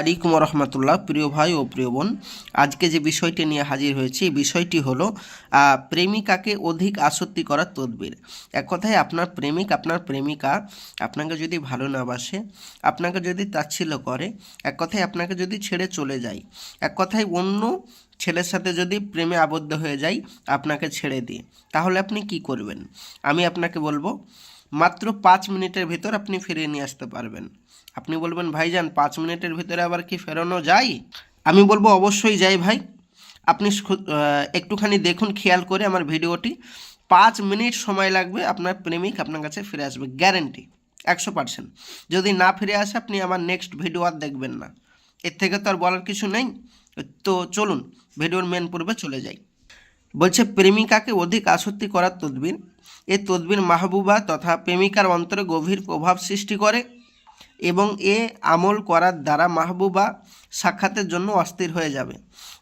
আলাইকুম রহমতুল্লাহ প্রিয় ভাই ও প্রিয় বোন। আজকে যে বিষয়টি নিয়ে হাজির হয়েছি বিষয়টি হলো প্রেমিকাকে অধিক আসক্তি করার তদবির। এক কথায় আপনার প্রেমিক, আপনার প্রেমিকা আপনাকে যদি ভালো না বাসে, আপনাকে যদি তাচ্ছিল্য করে, এক কথায় আপনাকে যদি ছেড়ে চলে যায়, এক কথায় অন্য ছেলের সাথে যদি প্রেমে আবদ্ধ হয়ে যায়, আপনাকে ছেড়ে দিয়ে, তাহলে আপনি কি করবেন? আমি আপনাকে বলব মাত্র পাঁচ মিনিটের ভিতর আপনি ফিরিয়ে নিয়ে আসতে পারবেন। আপনি বলবেন, ভাইজান, পাঁচ মিনিটের ভিতরে আবার কি ফেরানো যায়? আমি বলব, অবশ্যই যাই ভাই। আপনি একটুখানি দেখুন, খেয়াল করে আমার ভিডিওটি। পাঁচ মিনিট সময় লাগবে, আপনার প্রেমিক আপনার কাছে ফিরে আসবে, গ্যারেন্টি, একশো পার্সেন্ট। যদি না ফিরে আসে, আপনি আমার নেক্সট ভিডিও আর দেখবেন না। এর থেকে তো আর বলার কিছু নেই। তো চলুন, ভিডিওর মেন পূর্বে চলে যাই। বলছে, প্রেমিকাকে অধিক আসক্তি করার তদবির। এ তদবির মাহবুবা তথা প্রেমিকার অন্তরে গভীর প্রভাব সৃষ্টি করে এবং এ আমল করার দ্বারা মাহবুবা সাক্ষাতের জন্য অস্থির হয়ে যাবে।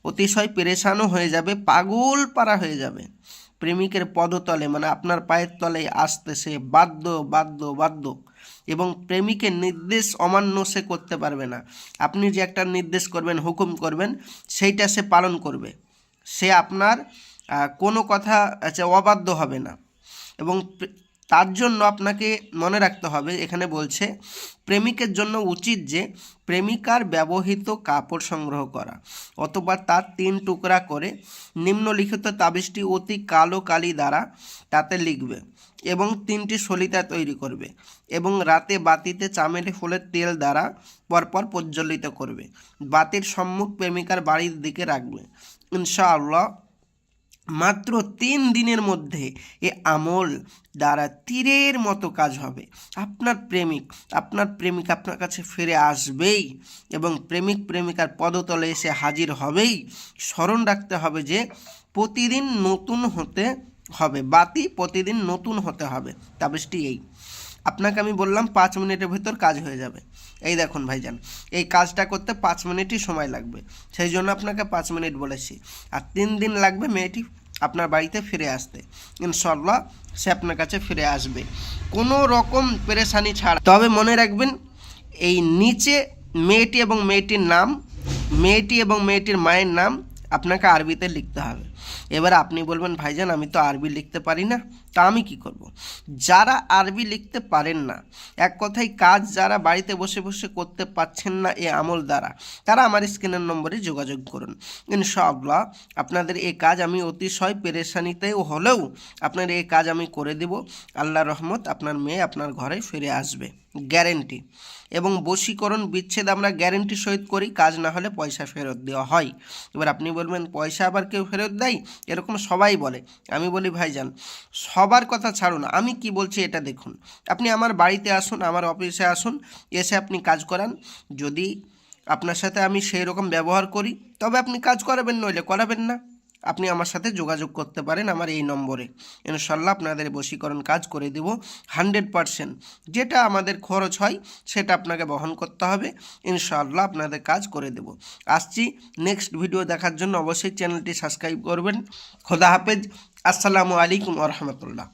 অতিশয় পেরেশানও হয়ে যাবে, পাগল পারা হয়ে যাবে। প্রেমিকের পদতলে মানে আপনার পায়ের তলে আসতে সে বাধ্য বাধ্য বাধ্য এবং প্রেমিকের নির্দেশ অমান্য সে করতে পারবে না। আপনি যে একটা নির্দেশ করবেন, হুকুম করবেন, সেইটা সে পালন করবে। সে আপনার কোনো কথা আচ্ছা, অবাধ্য হবে না। এবং তার জন্য আপনাকে মনে রাখতে হবে এখানে বলছে প্রেমিকের জন্য উচিত যে প্রেমিকার ব্যবহৃত কাপড় সংগ্রহ করা অথবা তার তিন টুকরা করে নিম্নলিখিত তাবিজটি অতি কালো কালি দ্বারা তাতে লিখবে এবং তিনটি সলিতা তৈরি করবে এবং রাতে বাতিতে চামেলি ফুলের তেল দ্বারা পরপর প্রজ্বলিত করবে। বাতির সম্মুখ প্রেমিকার বাড়ির দিকে রাখবে। ইনশাআল্লাহ মাত্র তিন দিনের মধ্যে এ আমল দ্বারা তীরের মতো কাজ হবে। আপনার প্রেমিক আপনার প্রেমিক আপনার কাছে ফিরে আসবেই এবং প্রেমিক, প্রেমিকার পদতলে এসে হাজির হবেই। স্মরণ রাখতে হবে যে প্রতিদিন নতুন হতে হবে, বাতি প্রতিদিন নতুন হতে হবে। তাবিজটি এই। আপনাকে আমি বললাম পাঁচ মিনিটের ভেতর কাজ হয়ে যাবে। এই দেখুন ভাইজান, এই কাজটা করতে পাঁচ মিনিটই সময় লাগবে। সেই জন্য আপনাকে পাঁচ মিনিট বলেছি। আর তিন দিন লাগবে মেয়েটি আপনার বাড়িতে ফিরে আসতে। ইনশাল্লাহ সে আপনার কাছে ফিরে আসবে। কোনো রকম পেরেশানি ছাড়া। তবে মনে রাখবেন, এই নিচে মেয়েটি এবং মেয়েটির নাম, মেয়েটি এবং মেয়েটির মায়ের নাম আপনাকে আরবিতে লিখতে হবে। এবার আপনি বলবেন, ভাইজান, আমি তো আরবি লিখতে পারি না, তা আমি কি করব। যারা আরবি লিখতে পারেন না, এক কথায় কাজ যারা বাড়িতে বসে বসে করতে পারছেন না এ আমল দ্বারা, তারা আমার স্ক্রিনের নম্বরে যোগাযোগ করুন। ইনশাআল্লাহ, আপনাদের এই কাজ আমি অতিশয় পেরেশানিতেও হলেও আপনার এ কাজ আমি করে দেব। আল্লাহ রহমত আপনার মেয়ে আপনার ঘরে ফিরে আসবে। গ্যারেন্টি। এবং বশীকরণ বিচ্ছেদ আমরা গ্যারেন্টি সহিত করি, কাজ না হলে পয়সা ফেরত দেওয়া হয়। এবার আপনি বলবেন, পয়সা আবার কেউ ফেরত দেয়? এরকম সবাই বলে। আমি বলি, ভাইজান, সবার কথা ছাড়ুন। আমি কি বলছি এটা দেখুন। আপনি আমার বাড়িতে আসুন, আমার অফিসে আসুন, এসে আপনি কাজ করান। যদি আপনার সাথে আমি সেই রকম ব্যবহার করি, তবে আপনি কাজ করাবেন নইলে করাবেন না। আপনি আমার সাথে যোগাযোগ করতে পারেন আমার এই নম্বরে। ইনশাল্লাহ আপনাদের বশীকরণ কাজ করে দেব হান্ড্রেড পারসেন্ট। যেটা আমাদের খরচ হয়, সেটা আপনাকে বহন করতে হবে। ইনশাল্লাহ আপনাদের কাজ করে দেব। আসছি নেক্সট ভিডিও দেখার জন্য। অবশ্যই চ্যানেলটি সাবস্ক্রাইব করবেন। খোদা হাফেজ। আসসালামু আলাইকুম রহমতুল্লাহ।